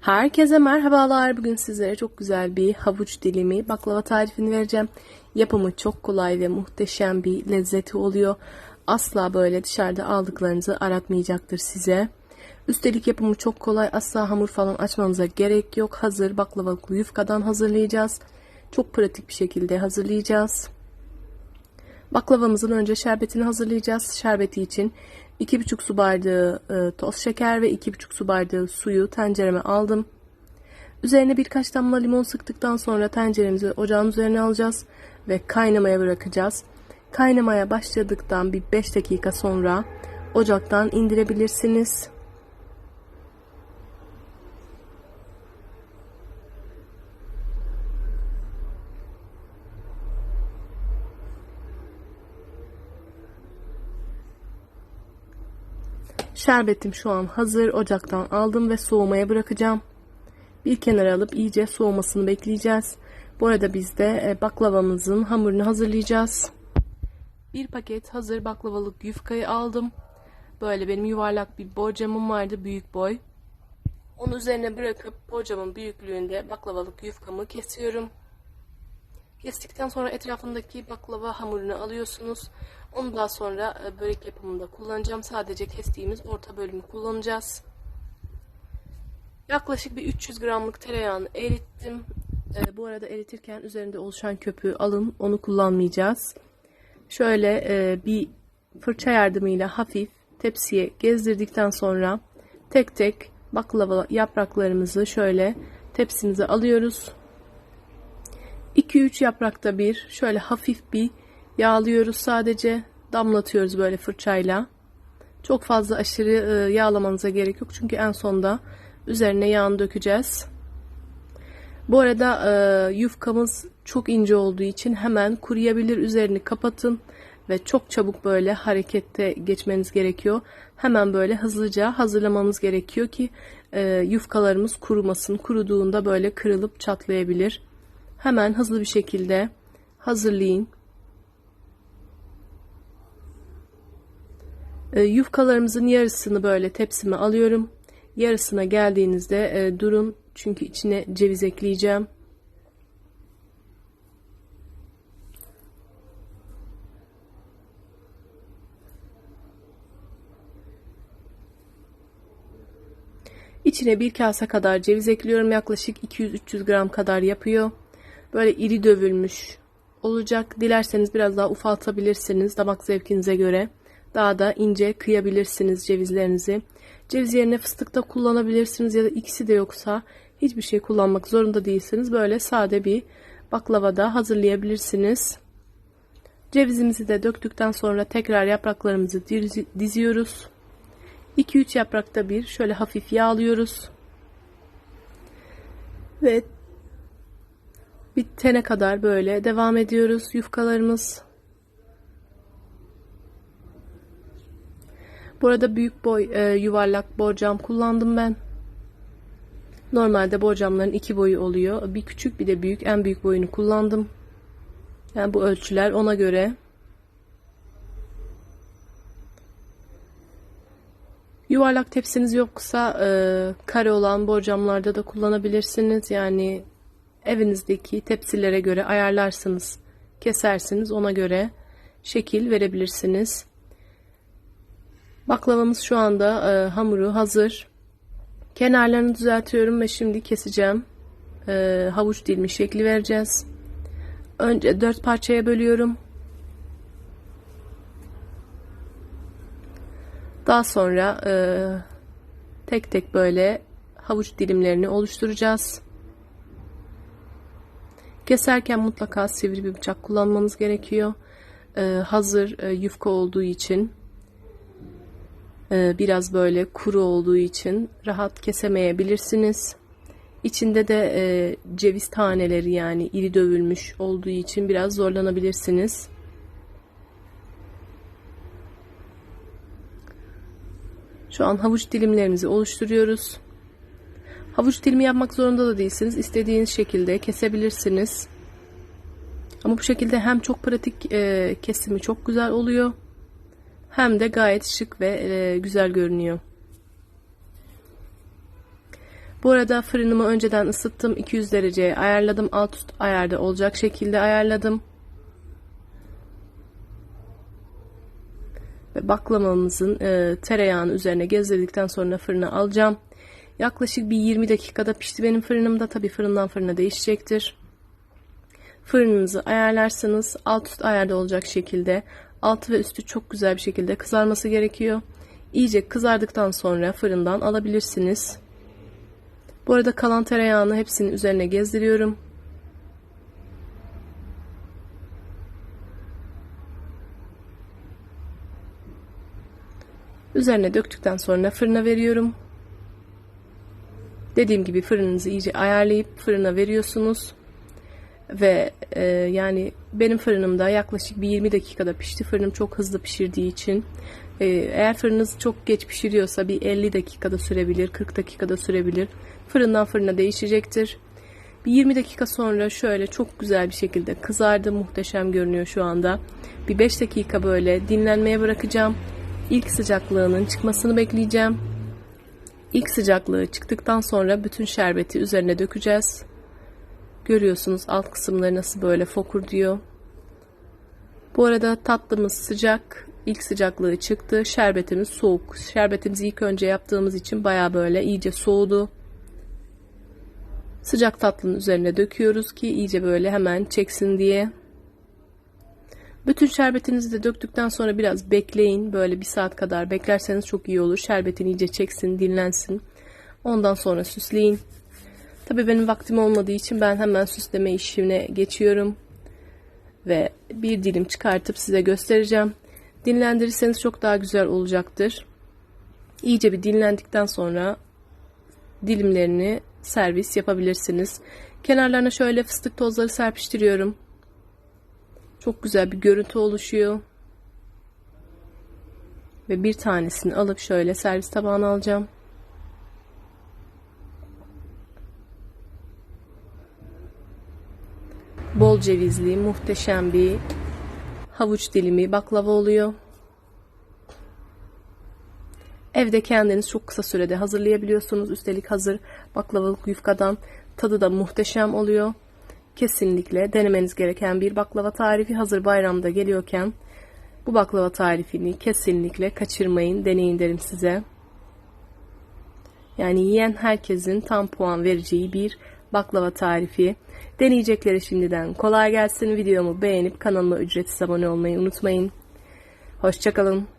Herkese merhabalar. Bugün sizlere çok güzel bir havuç dilimi baklava tarifini vereceğim. Yapımı çok kolay ve muhteşem bir lezzeti oluyor. Asla böyle dışarıda aldıklarınızı aratmayacaktır size. Üstelik yapımı çok kolay. Asla hamur falan açmanıza gerek yok. Hazır baklavalık yufkadan hazırlayacağız. Çok pratik bir şekilde hazırlayacağız. Baklavamızın önce şerbetini hazırlayacağız. Şerbeti için 2,5 su bardağı e, toz şeker ve 2,5 su bardağı suyu tencereme aldım. Üzerine birkaç damla limon sıktıktan sonra tenceremizi ocağın üzerine alacağız ve kaynamaya bırakacağız. Kaynamaya başladıktan bir 5 dakika sonra ocaktan indirebilirsiniz. Şerbetim şu an hazır. Ocaktan aldım ve soğumaya bırakacağım. Bir kenara alıp iyice soğumasını bekleyeceğiz. Bu arada biz de e, baklavamızın hamurunu hazırlayacağız. Bir paket hazır baklavalık yufkayı aldım. Böyle benim yuvarlak bir borcamım vardı. Büyük boy. Onu üzerine bırakıp borcamın büyüklüğünde baklavalık yufkamı kesiyorum. Kestikten sonra etrafındaki baklava hamurunu alıyorsunuz. Onu daha sonra e, börek yapımında kullanacağım. Sadece kestiğimiz orta bölümü kullanacağız. Yaklaşık bir 300 gramlık tereyağını erittim. E, bu arada eritirken üzerinde oluşan köpüğü alın. Onu kullanmayacağız. Şöyle e, bir fırça yardımıyla hafif tepsiye gezdirdikten sonra tek tek baklava yapraklarımızı şöyle tepsimize alıyoruz. 2-3 yaprakta bir şöyle hafif bir yağlıyoruz sadece damlatıyoruz böyle fırçayla. Çok fazla aşırı e, yağlamanıza gerek yok çünkü en sonda üzerine yağını dökeceğiz. Bu arada e, yufkamız çok ince olduğu için hemen kuruyabilir üzerini kapatın ve çok çabuk böyle harekette geçmeniz gerekiyor. Hemen böyle hızlıca hazırlamamız gerekiyor ki e, yufkalarımız kurumasın. Kuruduğunda böyle kırılıp çatlayabilir. Hemen hızlı bir şekilde hazırlayın. E, yufkalarımızın yarısını böyle tepsime alıyorum. Yarısına geldiğinizde e, durun çünkü içine ceviz ekleyeceğim. İçine bir kase kadar ceviz ekliyorum. Yaklaşık 200-300 gram kadar yapıyor. Böyle iri dövülmüş olacak. Dilerseniz biraz daha ufaltabilirsiniz damak zevkinize göre. Daha da ince kıyabilirsiniz cevizlerinizi. Ceviz yerine fıstık da kullanabilirsiniz ya da ikisi de yoksa hiçbir şey kullanmak zorunda değilsiniz. Böyle sade bir baklava da hazırlayabilirsiniz. Cevizimizi de döktükten sonra tekrar yapraklarımızı diziyoruz. 2-3 yaprakta bir şöyle hafif yağlıyoruz. Ve bitene kadar böyle devam ediyoruz yufkalarımız. Burada büyük boy e, yuvarlak borcam kullandım ben. Normalde borcamların iki boyu oluyor. Bir küçük bir de büyük. En büyük boyunu kullandım. Yani bu ölçüler ona göre. Yuvarlak tepsiniz yoksa e, kare olan borcamlarda da kullanabilirsiniz. Yani evinizdeki tepsilere göre ayarlarsınız. Kesersiniz ona göre şekil verebilirsiniz. Baklavamız şu anda e, hamuru hazır. Kenarlarını düzeltiyorum ve şimdi keseceğim. E, havuç dilimi şekli vereceğiz. Önce dört parçaya bölüyorum. Daha sonra e, tek tek böyle havuç dilimlerini oluşturacağız. Keserken mutlaka sivri bir bıçak kullanmamız gerekiyor. E, hazır e, yufka olduğu için e, biraz böyle kuru olduğu için rahat kesemeyebilirsiniz. İçinde de e, ceviz taneleri yani iri dövülmüş olduğu için biraz zorlanabilirsiniz. Şu an havuç dilimlerimizi oluşturuyoruz. Havuç dilimi yapmak zorunda da değilsiniz. İstediğiniz şekilde kesebilirsiniz. Ama bu şekilde hem çok pratik e, kesimi çok güzel oluyor. Hem de gayet şık ve e, güzel görünüyor. Bu arada fırınımı önceden ısıttım. 200 dereceye ayarladım. Alt üst ayarda olacak şekilde ayarladım. Ve baklavamızın e, tereyağını üzerine gezdirdikten sonra fırına alacağım. Yaklaşık bir 20 dakikada pişti benim fırınımda. Tabi fırından fırına değişecektir. Fırınınızı ayarlarsanız alt üst ayarda olacak şekilde altı ve üstü çok güzel bir şekilde kızarması gerekiyor. İyice kızardıktan sonra fırından alabilirsiniz. Bu arada kalan tereyağını hepsinin üzerine gezdiriyorum. Üzerine döktükten sonra fırına veriyorum. Dediğim gibi fırınınızı iyice ayarlayıp fırına veriyorsunuz. Ve e, yani benim fırınımda yaklaşık bir 20 dakikada pişti. Fırınım çok hızlı pişirdiği için. E, eğer fırınınız çok geç pişiriyorsa bir 50 dakikada sürebilir, 40 dakikada sürebilir. Fırından fırına değişecektir. Bir 20 dakika sonra şöyle çok güzel bir şekilde kızardı. Muhteşem görünüyor şu anda. Bir 5 dakika böyle dinlenmeye bırakacağım. İlk sıcaklığının çıkmasını bekleyeceğim. İlk sıcaklığı çıktıktan sonra bütün şerbeti üzerine dökeceğiz. Görüyorsunuz alt kısımları nasıl böyle fokur diyor. Bu arada tatlımız sıcak. İlk sıcaklığı çıktı. Şerbetimiz soğuk. Şerbetimizi ilk önce yaptığımız için baya böyle iyice soğudu. Sıcak tatlının üzerine döküyoruz ki iyice böyle hemen çeksin diye. Bütün şerbetinizi de döktükten sonra biraz bekleyin. Böyle bir saat kadar beklerseniz çok iyi olur. Şerbetin iyice çeksin, dinlensin. Ondan sonra süsleyin. Tabii benim vaktim olmadığı için ben hemen süsleme işine geçiyorum. Ve bir dilim çıkartıp size göstereceğim. Dinlendirirseniz çok daha güzel olacaktır. İyice bir dinlendikten sonra dilimlerini servis yapabilirsiniz. Kenarlarına şöyle fıstık tozları serpiştiriyorum. Çok güzel bir görüntü oluşuyor. Ve bir tanesini alıp şöyle servis tabağına alacağım. Bol cevizli, muhteşem bir havuç dilimi baklava oluyor. Evde kendiniz çok kısa sürede hazırlayabiliyorsunuz. Üstelik hazır baklavalık yufkadan tadı da muhteşem oluyor. Kesinlikle denemeniz gereken bir baklava tarifi hazır bayramda geliyorken bu baklava tarifini kesinlikle kaçırmayın, deneyin derim size. Yani yiyen herkesin tam puan vereceği bir baklava tarifi. Deneyecekleri şimdiden kolay gelsin. Videomu beğenip kanalıma ücretsiz abone olmayı unutmayın. Hoşçakalın.